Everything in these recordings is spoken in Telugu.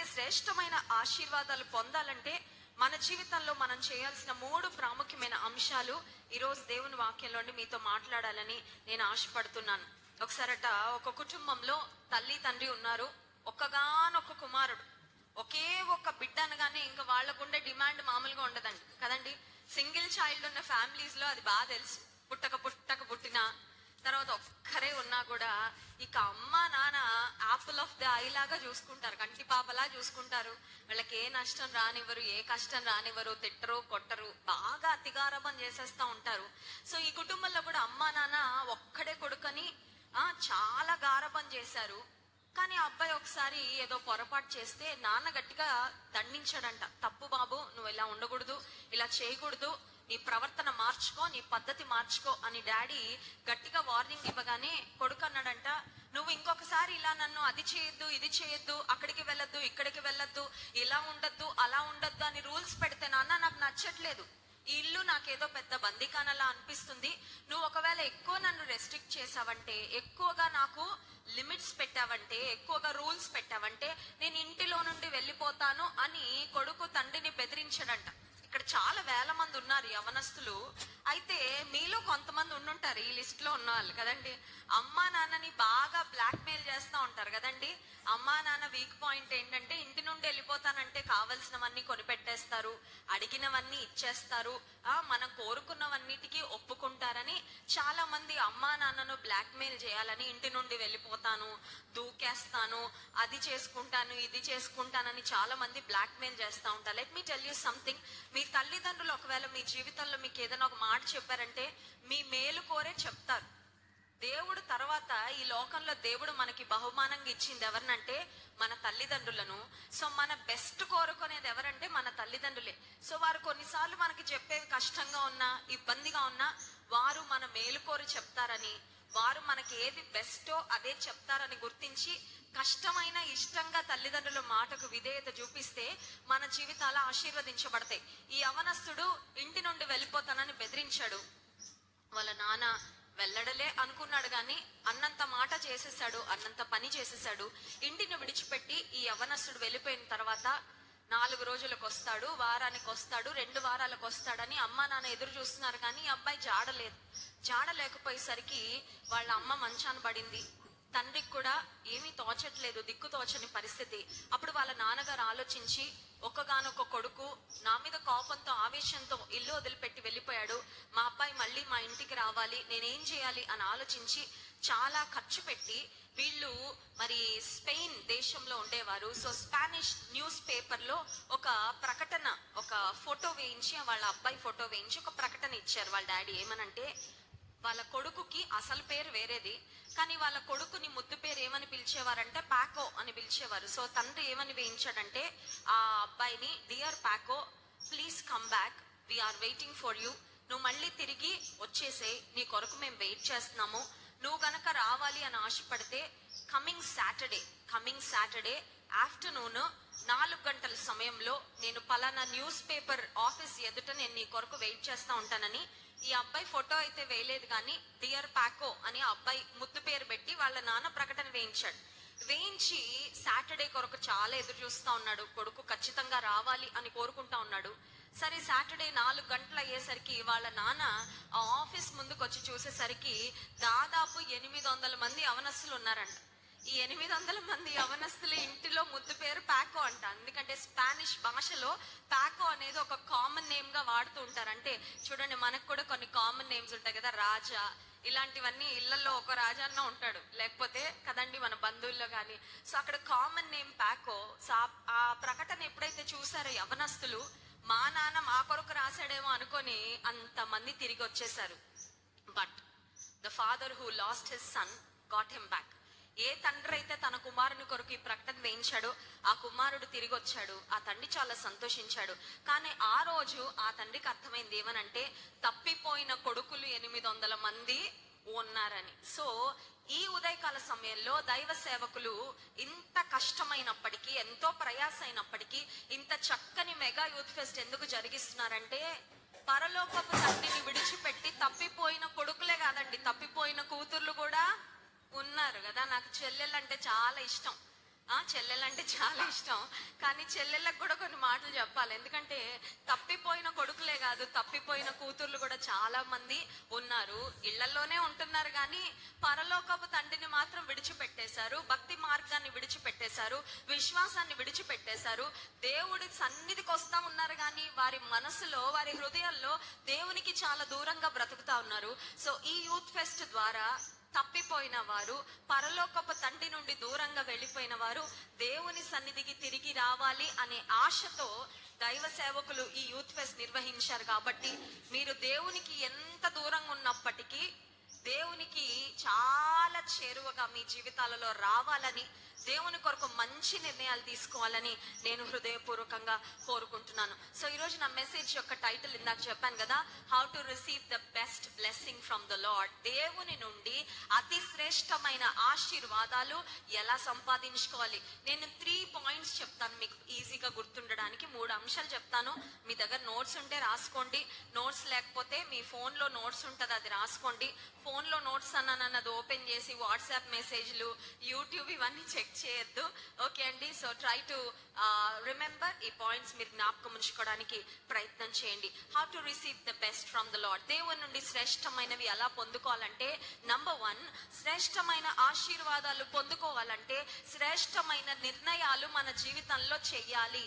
అలాంటి శ్రేష్టమైన ఆశీర్వాదాలు పొందాలంటే మన జీవితంలో మనం చేయాల్సిన మూడు ప్రాముఖ్యమైన అంశాలు ఈరోజు దేవుని వాక్యంలో మీతో మాట్లాడాలని నేను ఆశపడుతున్నాను. ఒకసారట ఒక కుటుంబంలో తల్లి తండ్రి ఉన్నారు. ఒక్కగానొక్క కుమారుడు. ఒకే ఒక్క బిడ్డ అనగానే ఇంకా వాళ్ళకుండే డిమాండ్ మామూలుగా ఉండదండి. కదండి? సింగిల్ చైల్డ్ ఉన్న ఫ్యామిలీస్లో అది బాగా తెలుసు. పుట్టక పుట్టక పుట్టిన తర్వాత ఒక్కరే ఉన్నా కూడా ఇక అమ్మ నాన్న ఆపిల్ ఆఫ్ ద ఐ లాగా చూసుకుంటారు. కంటి పాపలా చూసుకుంటారు. వాళ్ళకి ఏ నష్టం రానివ్వరు ఏ కష్టం రానివ్వరు తిట్టరు కొట్టరు బాగా అతిగారపం చేసేస్తా ఉంటారు. సో ఈ కుటుంబంలో కూడా అమ్మ నాన్న ఒక్కడే కొడుకని చాలా గారపం చేశారు. కానీ అబ్బాయి ఒకసారి ఏదో పొరపాటు చేస్తే నాన్న గట్టిగా దండించాడంట. తప్పు బాబు నువ్వు ఇలా ఉండకూడదు ఇలా చేయకూడదు నీ ప్రవర్తన మార్చుకో నీ పద్ధతి మార్చుకో అని డాడీ గట్టిగా వార్నింగ్ ఇవ్వగానే కొడుకు అన్నాడంట నువ్వు ఇంకొకసారి ఇలా నన్ను అది చేయొద్దు ఇది చేయొద్దు అక్కడికి వెళ్ళొద్దు ఇక్కడికి వెళ్ళొద్దు ఇలా ఉండొద్దు అలా ఉండొద్దు అని రూల్స్ పెడితే నాన్న నాకు నచ్చట్లేదు. ఈ ఇల్లు నాకేదో పెద్ద బందికానలా అనిపిస్తుంది. నువ్వు ఒకవేళ ఎక్కువ నన్ను రెస్ట్రిక్ట్ చేసావంటే ఎక్కువగా నాకు లిమిట్స్ పెట్టావంటే ఎక్కువగా రూల్స్ పెట్టావంటే నేను ఇంటిలో నుండి వెళ్ళిపోతాను అని కొడుకు తండ్రిని బెదిరించడంట. ఇక్కడ చాలా వేల మంది ఉన్నారు యవనస్తులు. అయితే మీలో కొంతమంది ఉండుంటారు ఈ లిస్ట్లో ఉన్న వాళ్ళు కదండి? అమ్మా నాన్నని బాగా బ్లాక్మెయిల్ చేస్తూ ఉంటారు కదండి? అమ్మా నాన్న వీక్ పాయింట్ ఏంటంటే ఇంటి నుండి వెళ్ళిపోతానంటే కావలసినవన్నీ కొనిపెట్టేస్తారు అడిగినవన్నీ ఇచ్చేస్తారు ఆ మనం కోరుకున్నవన్నిటికీ ఒప్పుకుంటారని చాలా మంది అమ్మా నాన్నను బ్లాక్మెయిల్ చేయాలని ఇంటి నుండి వెళ్ళిపోతాను దూకేస్తాను అది చేసుకుంటాను ఇది చేసుకుంటానని చాలా మంది బ్లాక్మెయిల్ చేస్తూ ఉంటారు. Let me tell you something మీ తల్లిదండ్రులు ఒకవేళ మీ జీవితంలో మీకు ఏదైనా ఒక మాట చెప్పారంటే మీ మేలు కోరే చెప్తారు. దేవుడు తర్వాత ఈ లోకంలో దేవుడు మనకి బహుమానంగా ఇచ్చింది ఎవరినంటే మన తల్లిదండ్రులను. సో మన బెస్ట్ కోరుకునేది ఎవరంటే మన తల్లిదండ్రులే. సో వారు కొన్నిసార్లు మనకి చెప్పేవి కష్టంగా ఉన్నా ఇబ్బందిగా ఉన్నా వారు మన మేలుకోరు చెప్తారని వారు మనకి ఏది బెస్టో అదే చెప్తారని గుర్తించి కష్టమైన ఇష్టంగా తల్లిదండ్రుల మాటకు విధేయత చూపిస్తే మన జీవితాలు ఆశీర్వదించబడతాయి. ఈ అవనస్తుడు ఇంటి నుండి వెళ్ళిపోతానని బెదిరించాడు. వాళ్ళ నాన్న వెళ్ళడలే అనుకున్నాడు గాని అన్నంత మాట చేసేసాడు అన్నంత పని చేసేసాడు ఇంటిని విడిచిపెట్టి ఈ యవనస్తుడు వెళ్ళిపోయిన తర్వాత నాలుగు రోజులకు వస్తాడు వారానికి వస్తాడు రెండు వారాలకు వస్తాడని అమ్మ నాన్న ఎదురు చూస్తున్నారు కానీ ఈ అబ్బాయి జాడలేదు. జాడ లేకపోయేసరికి వాళ్ళ అమ్మ మంచాన పడింది. తండ్రికి కూడా ఏమీ తోచట్లేదు దిక్కు తోచని పరిస్థితి. అప్పుడు వాళ్ళ నాన్నగారు ఆలోచించి ఒక్కగానొక్క కొడుకు నా మీద కోపంతో ఆవేశంతో ఇల్లు వదిలిపెట్టి వెళ్ళిపోయాడు. మా అబ్బాయి మళ్ళీ మా ఇంటికి రావాలి నేనేం చేయాలి అని ఆలోచించి చాలా ఖర్చు పెట్టి వీళ్ళు మరి స్పెయిన్ దేశంలో ఉండేవారు. సో స్పానిష్ న్యూస్ పేపర్లో ఒక ప్రకటన ఒక ఫోటో వేయించి వాళ్ళ అబ్బాయి ఫోటో వేయించి ఒక ప్రకటన ఇచ్చారు వాళ్ళ డాడీ. ఏమనంటే వాళ్ళ కొడుకుకి అసలు పేరు వేరేది. కానీ వాళ్ళ కొడుకుని ముద్దు పేరు ఏమని పిలిచేవారంటే ప్యాకో అని పిలిచేవారు. సో తండ్రి ఏమని వేయించాడంటే ఆ అబ్బాయిని dear Paco please come back we're waiting for you నువ్వు మళ్ళీ తిరిగి వచ్చేసే నీ కొరకు మేము వెయిట్ చేస్తున్నాము. నువ్వు గనక రావాలి అని ఆశపడితే coming Saturday coming Saturday afternoon నాలుగు గంటల సమయంలో నేను పలానా న్యూస్ పేపర్ ఆఫీస్ ఎదుట నేను నీ కొరకు వెయిట్ చేస్తా ఉంటానని ఈ అబ్బాయి ఫోటో అయితే వేయలేదు కానీ డియర్ పాకో అని అబ్బాయి ముద్దు పేరు పెట్టి వాళ్ళ నాన్న ప్రకటన వేయించాడు. వేయించి సాటర్డే కొరకు చాలా ఎదురు చూస్తూ ఉన్నాడు. కొడుకు ఖచ్చితంగా రావాలి అని కోరుకుంటా ఉన్నాడు. సరే సాటర్డే నాలుగు గంటలు అయ్యేసరికి వాళ్ళ నాన్న ఆఫీస్ ముందుకు వచ్చి చూసేసరికి దాదాపు ఎనిమిది వందల మంది అవనస్సులు ఉన్నారంట. ఈ ఎనిమిది వందల మంది యవనస్తుల ఇంటిలో ముద్దు పేరు ప్యాకో అంట. ఎందుకంటే స్పానిష్ భాషలో పాకో అనేది ఒక కామన్ నేమ్గా వాడుతూ ఉంటారు. అంటే చూడండి మనకు కూడా కొన్ని కామన్ నేమ్స్ ఉంటాయి కదా రాజా ఇలాంటివన్నీ ఇళ్ళలో ఒక రాజాన్న ఉంటాడు. లేకపోతే కదండి మన బంధువుల్లో కానీ సో అక్కడ కామన్ నేమ్ ప్యాకో సో ఆ- ఆ ప్రకటన ఎప్పుడైతే చూసారో యవనస్తులు మా నాన్న మా కొరకు రాశాడేమో అనుకొని అంతమంది తిరిగి వచ్చేసారు but the father who lost his son got him back ఏ తండ్రి అయితే తన కుమారుని కొరకు ఈ ప్రకటన వేయించాడో ఆ కుమారుడు తిరిగి వచ్చాడు ఆ తండ్రి చాలా సంతోషించాడు. కానీ ఆ రోజు ఆ తండ్రికి అర్థమైంది ఏమనంటే తప్పిపోయిన కొడుకులు ఎనిమిది వందల మంది ఉన్నారని. సో ఈ ఉదయకాల సమయంలో దైవ సేవకులు ఇంత కష్టమైనప్పటికీ ఎంతో ప్రయాస అయినప్పటికీ ఇంత చక్కని మెగా యూత్ ఫెస్ట్ ఎందుకు జరిగిస్తున్నారంటే పరలోకపు తండ్రిని విడిచిపెట్టి తప్పిపోయిన కొడుకులే కాదండి. తప్పిపోయిన కూతుర్లు కూడా ఉన్నారు కదా. నాకు చెల్లెలు అంటే చాలా ఇష్టం. ఆ చెల్లెలంటే చాలా ఇష్టం. కానీ చెల్లెళ్ళకు కూడా కొన్ని మాటలు చెప్పాలి. ఎందుకంటే తప్పిపోయిన కొడుకులే కాదు తప్పిపోయిన కూతుర్లు కూడా చాలా మంది ఉన్నారు. ఇళ్ళలోనే ఉంటున్నారు కానీ పరలోకపు తండ్రిని మాత్రం విడిచిపెట్టేశారు. భక్తి మార్గాన్ని విడిచిపెట్టేశారు. విశ్వాసాన్ని విడిచిపెట్టేశారు. దేవుడి సన్నిధికి వస్తా ఉన్నారు కానీ వారి మనసులో వారి హృదయాల్లో దేవునికి చాలా దూరంగా బ్రతుకుతా ఉన్నారు. సో ఈ యూత్ ఫెస్ట్ ద్వారా తప్పిపోయిన వారు పరలోకపు తండ్రి నుండి దూరంగా వెళ్ళిపోయిన వారు దేవుని సన్నిధికి తిరిగి రావాలి అనే ఆశతో దైవ సేవకులు ఈ యూత్ ఫెస్ట్ నిర్వహించారు కాబట్టి మీరు దేవునికి ఎంత దూరంగా ఉన్నప్పటికీ దేవునికి చాలా చేరువగా మీ జీవితాలలో రావాలని దేవుని కొరకు మంచి నిర్ణయాలు తీసుకోవాలని నేను హృదయపూర్వకంగా కోరుకుంటున్నాను. సో ఈరోజు నా మెసేజ్ యొక్క టైటిల్ ఇందాక చెప్పాను కదా how to receive the best blessing from the Lord దేవుని నుండి అతి శ్రేష్టమైన ఆశీర్వాదాలు ఎలా సంపాదించుకోవాలి? నేను త్రీ పాయింట్స్ చెప్తాను మీకు ఈజీగా గుర్తుండడానికి. మూడు అంశాలు చెప్తాను. మీ దగ్గర నోట్స్ ఉంటే రాసుకోండి. నోట్స్ లేకపోతే మీ ఫోన్లో నోట్స్ ఉంటుంది అది రాసుకోండి. ఫోన్లో నోట్స్ అన్నది ఓపెన్ చేసి వాట్సాప్ మెసేజ్లు యూట్యూబ్ ఇవన్నీ చెక్ చేయొద్దు. ఓకే అండి. సో ట్రై టు రిమెంబర్ ఈ పాయింట్స్ మీరు జ్ఞాపకం ఉంచుకోవడానికి ప్రయత్నం చేయండి. How to receive the best from the Lord దేవుని నుండి శ్రేష్టమైనవి ఎలా పొందుకోవాలంటే నంబర్ వన్ శ్రేష్టమైన ఆశీర్వాదాలు పొందుకోవాలంటే శ్రేష్టమైన నిర్ణయాలు మన జీవితంలో చెయ్యాలి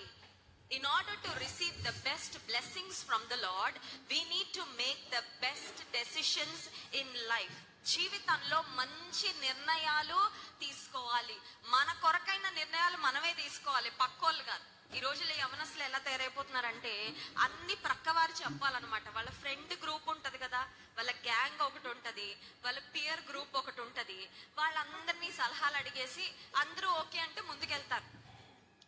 in order to receive the best blessings from the Lord we need to make the best decisions in life జీవితంలో మంచి నిర్ణయాలు తీసుకోవాలి. మన కొరకైన నిర్ణయాలు మనమే తీసుకోవాలి. పక్కోళ్ళు కాదు. ఈ రోజుల్లో యవనస్తులు ఎలా తయారైపోతున్నారంటే అన్ని ప్రక్కవారు చెప్పాలన్నమాట. వాళ్ళ ఫ్రెండ్ గ్రూప్ ఉంటుంది కదా. వాళ్ళ గ్యాంగ్ ఒకటి ఉంటుంది. వాళ్ళ పియర్ గ్రూప్ ఒకటి ఉంటుంది. వాళ్ళందరినీ సలహాలు అడిగేసి అందరూ ఓకే అంటే ముందుకెళ్తారు.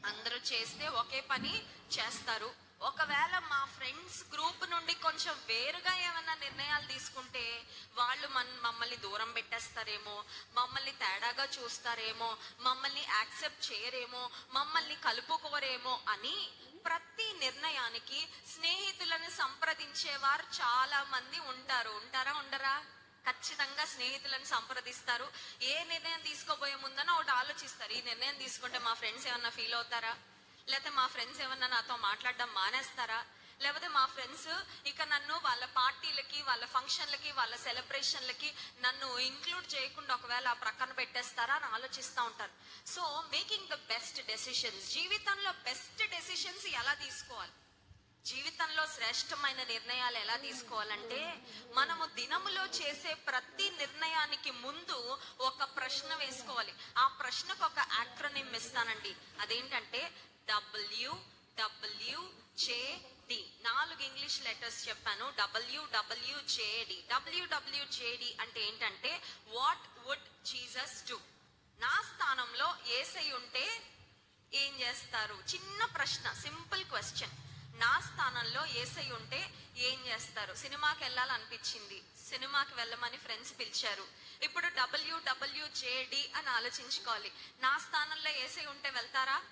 అందరూ చేస్తే ఒకే పని చేస్తారు. ఒకవేళ మా ఫ్రెండ్స్ గ్రూప్ నుండి కొంచెం వేరుగా ఏమైనా నిర్ణయాలు తీసుకుంటే వాళ్ళు మన మమ్మల్ని దూరం పెట్టేస్తారేమో మమ్మల్ని తేడాగా చూస్తారేమో మమ్మల్ని యాక్సెప్ట్ చేయరేమో మమ్మల్ని కలుపుకోరేమో అని ప్రతి నిర్ణయానికి స్నేహితులను సంప్రదించేవారు చాలా మంది ఉంటారు. ఉంటారా ఉండరా? ఖచ్చితంగా స్నేహితులను సంప్రదిస్తారు. ఏ నిర్ణయం తీసుకోబోయే ముందన ఒకటి ఆలోచిస్తారు. ఈ నిర్ణయం తీసుకుంటే మా ఫ్రెండ్స్ ఏమన్నా ఫీల్ అవుతారా? లేకపోతే మా ఫ్రెండ్స్ ఏమన్నా నాతో మాట్లాడడం మానేస్తారా? లేకపోతే మా ఫ్రెండ్స్ ఇక నన్ను వాళ్ళ పార్టీలకి వాళ్ళ ఫంక్షన్లకి వాళ్ళ సెలబ్రేషన్లకి నన్ను ఇంక్లూడ్ చేయకుండా ఒకవేళ ఆ ప్రక్కన పెట్టేస్తారా అని ఆలోచిస్తూ ఉంటారు so making the best decisions జీవితంలో బెస్ట్ డెసిషన్స్ ఎలా తీసుకోవాలి? జీవితంలో శ్రేష్టమైన నిర్ణయాలు ఎలా తీసుకోవాలంటే మనము దినములో చేసే ప్రతి నిర్ణయానికి ముందు ఒక ప్రశ్న వేసుకోవాలి. ఆ ప్రశ్నకు ఒక యాక్రోనిమ్ ఇస్తానండి. అదేంటంటే డబ్ల్యూ డబ్ల్యూ జేడి నాలుగు ఇంగ్లీష్ లెటర్స్ చెప్పాను. W W J D W W J D అంటే ఏంటంటే వాట్ వుడ్ జీసస్ డూ నా స్థానంలో ఏసై ఉంటే ఏం చేస్తారు? చిన్న ప్రశ్న సింపుల్ క్వశ్చన్ నా స్థానంలో ఏసై ఉంటే ఏం చేస్తారు? సినిమాకి వెళ్ళాలనిపించింది. సినిమాకి వెళ్ళమని ఫ్రెండ్స్ పిలిచారు. ఇప్పుడు డబ్ల్యూ డబ్ల్యూ జేడి అని ఆలోచించుకోవాలి. నా స్థానంలో ఏసై ఉంటే వెళ్తారా?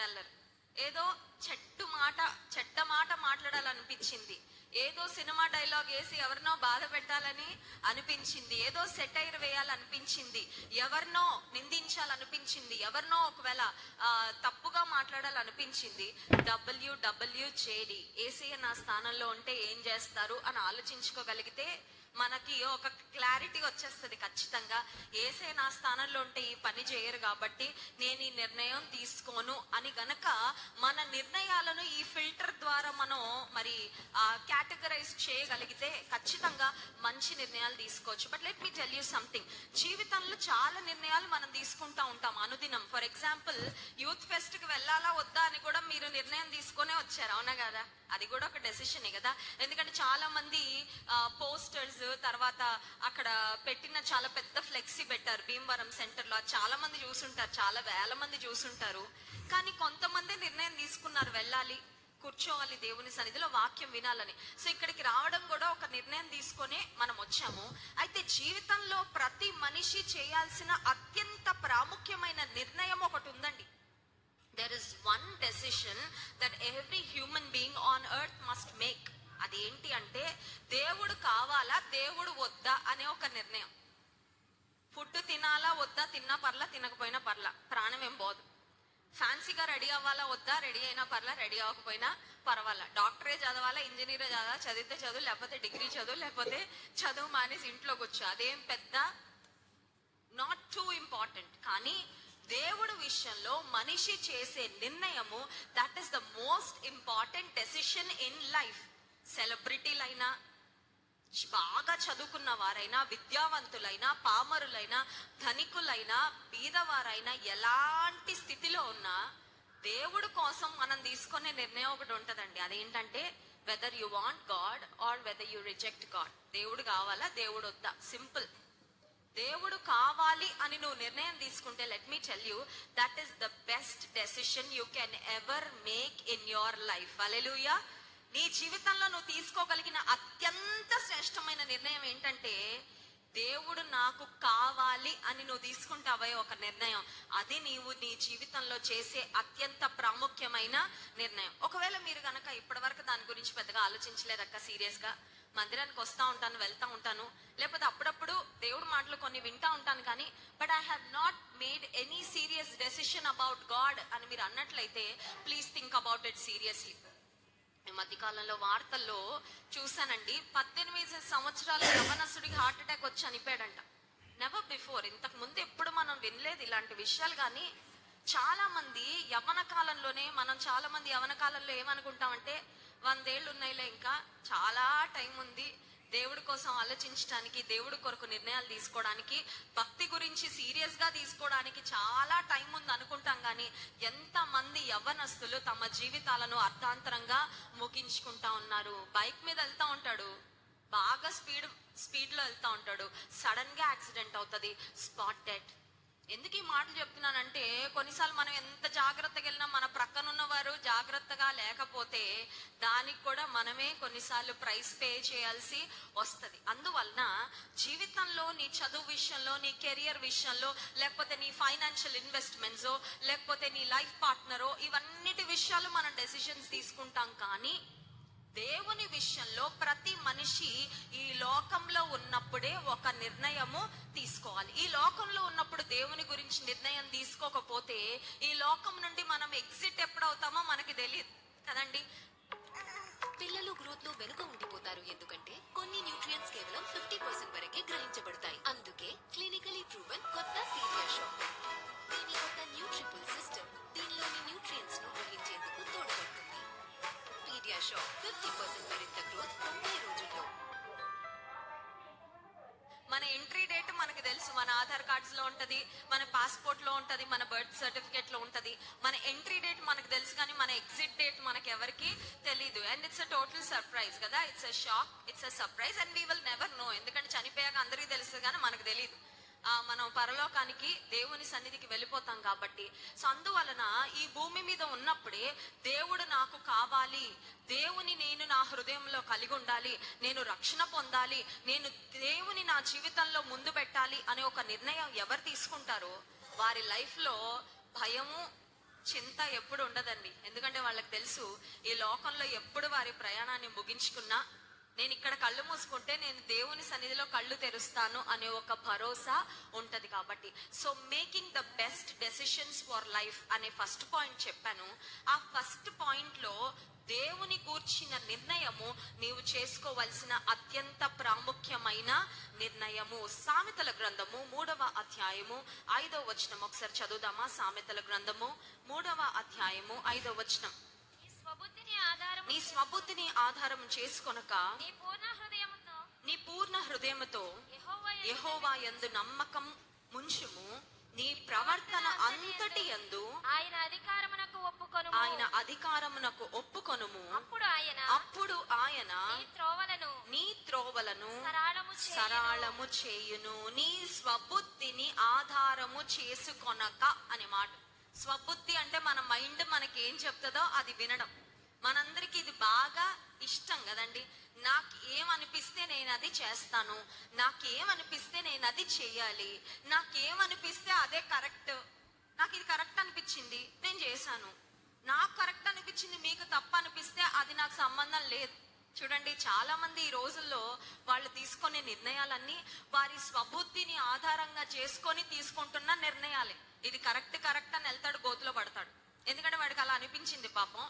వెళ్ళరు ఏదో చెట్టు మాట చెడ్డ మాట మాట్లాడాలనిపించింది. ఏదో సినిమా డైలాగ్ వేసి ఎవరినో బాధ పెట్టాలని అనిపించింది. ఏదో సెటైర్ వేయాలనిపించింది. ఎవరినో నిందించాలనిపించింది. ఎవరినో ఒకవేళ తప్పుగా మాట్లాడాలనిపించింది. డబ్ల్యూ డబ్ల్యూ జేడి ఏసీ నా స్థానంలో ఉంటే ఏం చేస్తారు అని ఆలోచించుకోగలిగితే మనకి ఒక క్లారిటీ వచ్చేస్తుంది ఖచ్చితంగా. ఏసే నా స్థానంలో ఉంటే ఈ పని చేయరు కాబట్టి నేను ఈ నిర్ణయం తీసుకోను అని గనక మన నిర్ణయాలను ఈ ఫిల్టర్ ద్వారా మనం మరి కేటగరైజ్ చేయగలిగితే ఖచ్చితంగా మంచి నిర్ణయాలు తీసుకోవచ్చు. But let me tell you something జీవితంలో చాలా నిర్ణయాలు మనం తీసుకుంటా ఉంటాం అనుదినం. ఫర్ ఎగ్జాంపుల్ యూత్ ఫెస్ట్కి వెళ్ళాలా వద్దా అని కూడా మీరు నిర్ణయం తీసుకునే వచ్చారు. అవునా కదా? అది కూడా ఒక డెసిషనే కదా? ఎందుకంటే చాలా మంది పోస్టర్స్ తర్వాత అక్కడ పెట్టిన చాలా పెద్ద ఫ్లెక్సీ పెట్టారు. భీమవరం సెంటర్లో అది చాలా మంది చూసుంటారు. చాలా వేల మంది చూసుంటారు. కానీ కొంతమంది నిర్ణయం తీసుకున్నారు వెళ్ళాలి కూర్చోవాలి దేవుని సన్నిధిలో వాక్యం వినాలని. సో ఇక్కడికి రావడం కూడా ఒక నిర్ణయం తీసుకొని మనం వచ్చాము. అయితే జీవితంలో ప్రతి మనిషి చేయాల్సిన అత్యంత ప్రాముఖ్యమైన నిర్ణయం ఒకటి ఉందండి. There is one decision that every human being on earth must make అదేంటి అంటే దేవుడు కావాలా దేవుడు వద్దా అనే ఒక నిర్ణయం. ఫుడ్ తినాలా వద్దా తిన్నా పర్లా తినకపోయినా పర్లా ప్రాణం ఏం పోదు. ఫ్యాన్సీగా రెడీ అవ్వాలా వద్దా రెడీ అయినా పర్లా రెడీ అవ్వకపోయినా పర్వాలా. డాక్టరే చదవాలా ఇంజనీరే చదవాలా చదివితే చదువు లేకపోతే డిగ్రీ చదువు లేకపోతే చదువు మానేసి ఇంట్లో కూర్చో అదేం పెద్ద నాట్ టూ ఇంపార్టెంట్ కానీ దేవుడు విషయంలో మనిషి చేసే నిర్ణయము that is the most important decision in life సెలబ్రిటీలైనా బాగా చదువుకున్న వారైనా విద్యావంతులైనా పామరులైనా ధనికులైనా బీదవారైనా ఎలాంటి స్థితిలో ఉన్నా దేవుడు కోసం మనం తీసుకునే నిర్ణయం ఒకటి ఉంటదండి. అదేంటంటే whether you want God or whether you reject God దేవుడు కావాలా? దేవుడు వద్దా? సింపుల్ దేవుడు కావాలి అని నువ్వు నిర్ణయం తీసుకుంటే let me tell you that is the best decision you can ever make in your life hallelujah నీ జీవితంలో నువ్వు తీసుకోగలిగిన అత్యంత శ్రేష్టమైన నిర్ణయం ఏంటంటే దేవుడు నాకు కావాలి అని నువ్వు తీసుకుంటావే ఒక నిర్ణయం. అది నీవు నీ జీవితంలో చేసే అత్యంత ప్రాముఖ్యమైన నిర్ణయం. ఒకవేళ మీరు కనుక ఇప్పటివరకు దాని గురించి పెద్దగా ఆలోచించలేదక్క సీరియస్గా మందిరానికి వస్తా ఉంటాను వెళ్తా ఉంటాను. లేకపోతే అప్పుడప్పుడు దేవుడు మాటలు కొన్ని వింటా ఉంటాను కానీ but I have not made any serious decision about God అని మీరు అన్నట్లయితే please think about it seriously ఈ మధ్యకాలంలో వార్తల్లో చూసానండి పద్దెనిమిది సంవత్సరాల యవనస్తుడికి హార్ట్ అటాక్ వచ్చి చనిపోయాడంట. నెవర్ బిఫోర్ ఇంతకు ముందు ఎప్పుడు మనం వినలేదు ఇలాంటి విషయాలు కానీ చాలా మంది యవన కాలంలోనే మనం చాలా మంది యవన కాలంలో ఏమనుకుంటామంటే వందేళ్ళు ఉన్నాయిలే ఇంకా. చాలా టైం ఉంది. దేవుడి కోసం ఆలోచించడానికి దేవుడి కొరకు నిర్ణయాలు తీసుకోవడానికి భక్తి గురించి సీరియస్గా తీసుకోవడానికి చాలా టైం ఉంది అనుకుంటాం కానీ ఎంత మంది యవ్వనస్తులు తమ జీవితాలను అర్థాంతరంగా ముగించుకుంటా ఉన్నారు. బైక్ మీద వెళ్తా ఉంటాడు. బాగా స్పీడ్ స్పీడ్లో వెళ్తా ఉంటాడు. సడన్గా యాక్సిడెంట్ అవుతుంది. స్పాట్ డెడ్ ఎందుకు ఈ మాటలు చెప్తున్నానంటే కొన్నిసార్లు మనం ఎంత జాగ్రత్తగా వెళ్ళినా మన ప్రక్కన ఉన్నవారు జాగ్రత్తగా లేకపోతే దానికి కూడా మనమే కొన్నిసార్లు ప్రైస్ పే చేయాల్సి వస్తుంది. అందువలన జీవితంలో నీ చదువు విషయంలో నీ కెరియర్ విషయంలో లేకపోతే నీ ఫైనాన్షియల్ ఇన్వెస్ట్మెంట్స్ లేకపోతే నీ లైఫ్ పార్ట్నరో ఇవన్నిటి విషయాలు మనం డెసిషన్స్ తీసుకుంటాం కానీ దేవుని విషయంలో ప్రతి మనిషి ఈ లోకంలో ఉన్నప్పుడే ఒక నిర్ణయము తీసుకోవాలి. ఈ లోకంలో ఉన్నప్పుడు దేవుని గురించి నిర్ణయం తీసుకోకపోతే ఈ లోకం నుండి మనం ఎగ్జిట్ ఎప్పుడవుతామో మనకి తెలియదు. కదండి? పిల్లలు గ్రోత్లో వెనుక ఉండిపోతారు. ఎందుకంటే కొన్ని న్యూట్రియంట్స్ కేవలం ఫిఫ్టీ పర్సెంట్ వరకే గ్రహించబడతాయి. ఫిఫ్టీ పర్సెంట్ మరింత గ్రోత్ రోజుల్లో. మన ఎంట్రీ డేట్ మనకి తెలుసు. మన ఆధార్ కార్డ్స్లో ఉంటది మన పాస్పోర్ట్లో ఉంటది మన బర్త్ సర్టిఫికేట్లో ఉంటది. మన ఎంట్రీ డేట్ మనకు తెలుసు కానీ మన ఎగ్జిట్ డేట్ మనకి ఎవరికి తెలీదు. And it's a total surprise కదా. It's a shock it's a surprise and we will never know ఎందుకంటే చనిపో అందరికీ తెలుసు కానీ మనకు తెలియదు ఆ, మనం పరలోకానికి దేవుని సన్నిధికి వెళ్ళిపోతాం కాబట్టి. సో అందువలన ఈ భూమి మీద ఉన్నప్పుడే దేవుడు నాకు కావాలి. దేవుని నేను నా హృదయంలో కలిగి ఉండాలి. నేను రక్షణ పొందాలి. నేను దేవుని నా జీవితంలో ముందు పెట్టాలి అనే ఒక నిర్ణయం ఎవరు తీసుకుంటారో? వారి లైఫ్లో భయము చింత ఎప్పుడు ఉండదండి. ఎందుకంటే వాళ్ళకి తెలుసు ఈ లోకంలో ఎప్పుడు వారి ప్రయాణాన్ని ముగించుకున్నా నేను ఇక్కడ కళ్ళు మూసుకుంటే నేను దేవుని సన్నిధిలో కళ్ళు తెరుస్తాను అనే ఒక భరోసా ఉంటది కాబట్టి. So making the best decisions for life అనే ఫస్ట్ పాయింట్ చెప్పాను. ఆ ఫస్ట్ పాయింట్లో దేవుని గూర్చిన నిర్ణయము నీవు చేసుకోవలసిన అత్యంత ప్రాముఖ్యమైన నిర్ణయము. సామెతల గ్రంథము మూడవ అధ్యాయము ఐదవ వచనం. ఒకసారి చదువుదామా? సామెతల గ్రంథము మూడవ అధ్యాయము ఐదవ వచనం. నీ స్వబుద్ధిని ఆధారం చేసుకొనక నీ పూర్ణ హృదయముతో నీ పూర్ణ హృదయముతో యెహోవా యందు నమ్మకం ముంచుము. నీ ప్రవర్తన అంతటి యందు ఆయన అధికారమునకు ఒప్పుకొను ఆయన అధికారమునకు ఒప్పుకొనుము. అప్పుడు ఆయన అప్పుడు ఆయన నీ త్రోవలను నీ త్రోవలను సరళము చేయును. సరళము చేయును. నీ స్వబుద్ధిని ఆధారము చేసుకొనక అనే మాట. స్వబుద్ధి అంటే మన మైండ్ మనకి ఏం చెప్తుందో అది వినడం. మనందరికీ ఇది బాగా ఇష్టం కదండి. నాకు ఏమనిపిస్తే నేను అది చేస్తాను. నాకేమనిపిస్తే నేను అది చెయ్యాలి నాకేమనిపిస్తే అదే కరెక్ట్. నాకు ఇది కరెక్ట్ అనిపించింది. నేను చేశాను. నాకు కరెక్ట్ అనిపించింది మీకు తప్ప అనిపిస్తే అది నాకు సంబంధం లేదు. చూడండి చాలా మంది ఈ రోజుల్లో వాళ్ళు తీసుకునే నిర్ణయాలన్నీ వారి స్వబుద్ధిని ఆధారంగా చేసుకొని తీసుకుంటున్న నిర్ణయాలే. ఇది కరెక్ట్ కరెక్ట్ అని వెళ్తాడు గోతులో పడతాడు. ఎందుకంటే వాడికి అలా అనిపించింది పాపం.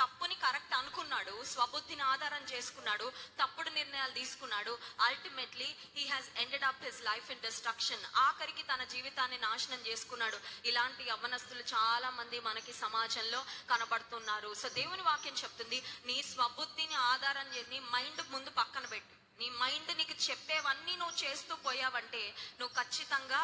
తప్పుని కరెక్ట్ అనుకున్నాడు స్వబుద్ధిని ఆధారం చేసుకున్నాడు తప్పుడు నిర్ణయాలు తీసుకున్నాడు. Ultimately he has ended up his life in destruction ఆఖరికి తన జీవితాన్ని నాశనం చేసుకున్నాడు. ఇలాంటి యవ్వనస్తులు చాలా మంది మనకి సమాజంలో కనబడుతున్నారు. సో దేవుని వాక్యం చెప్తుంది నీ స్వబుద్ధిని ఆధారం చేసి నీ మైండ్ ముందు పక్కన పెట్టు. నీ మైండ్ నీకు చెప్పేవన్నీ నువ్వు చేస్తూ పోయావంటే నువ్వు ఖచ్చితంగా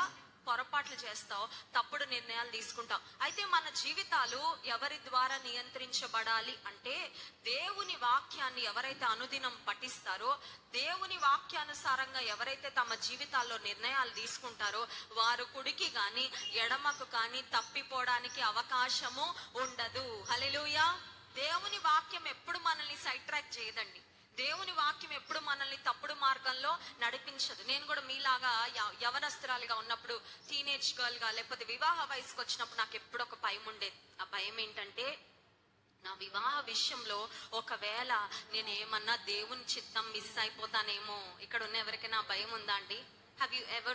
పొరపాట్లు చేస్తావు తప్పుడు నిర్ణయాలు తీసుకుంటావు. అయితే మన జీవితాలు ఎవరి ద్వారా నియంత్రించబడాలి అంటే దేవుని వాక్యాన్ని ఎవరైతే అనుదినం పఠిస్తారో దేవుని వాక్యానుసారంగా ఎవరైతే తమ జీవితాల్లో నిర్ణయాలు తీసుకుంటారో వారు కుడికి గాని ఎడమకు కానీ తప్పిపోవడానికి అవకాశము ఉండదు. హలెలుయా దేవుని వాక్యం ఎప్పుడు మనల్ని సైట్రాక్ చేయదండి. దేవుని వాక్యం ఎప్పుడు మనల్ని తప్పుడు మార్గంలో నడిపించదు. నేను కూడా మీలాగా యవనస్త్రాలుగా ఉన్నప్పుడు టీనేజ్ గర్ల్గా లేకపోతే వివాహ వయసుకు వచ్చినప్పుడు నాకు ఎప్పుడు ఒక భయం ఉండేది. ఆ భయం ఏంటంటే నా వివాహ విషయంలో ఒకవేళ నేను ఏమన్నా దేవుని చిత్తం మిస్ అయిపోతానేమో ఇక్కడ ఉన్న ఎవరికైనా భయం ఉందా అండి? Have you ever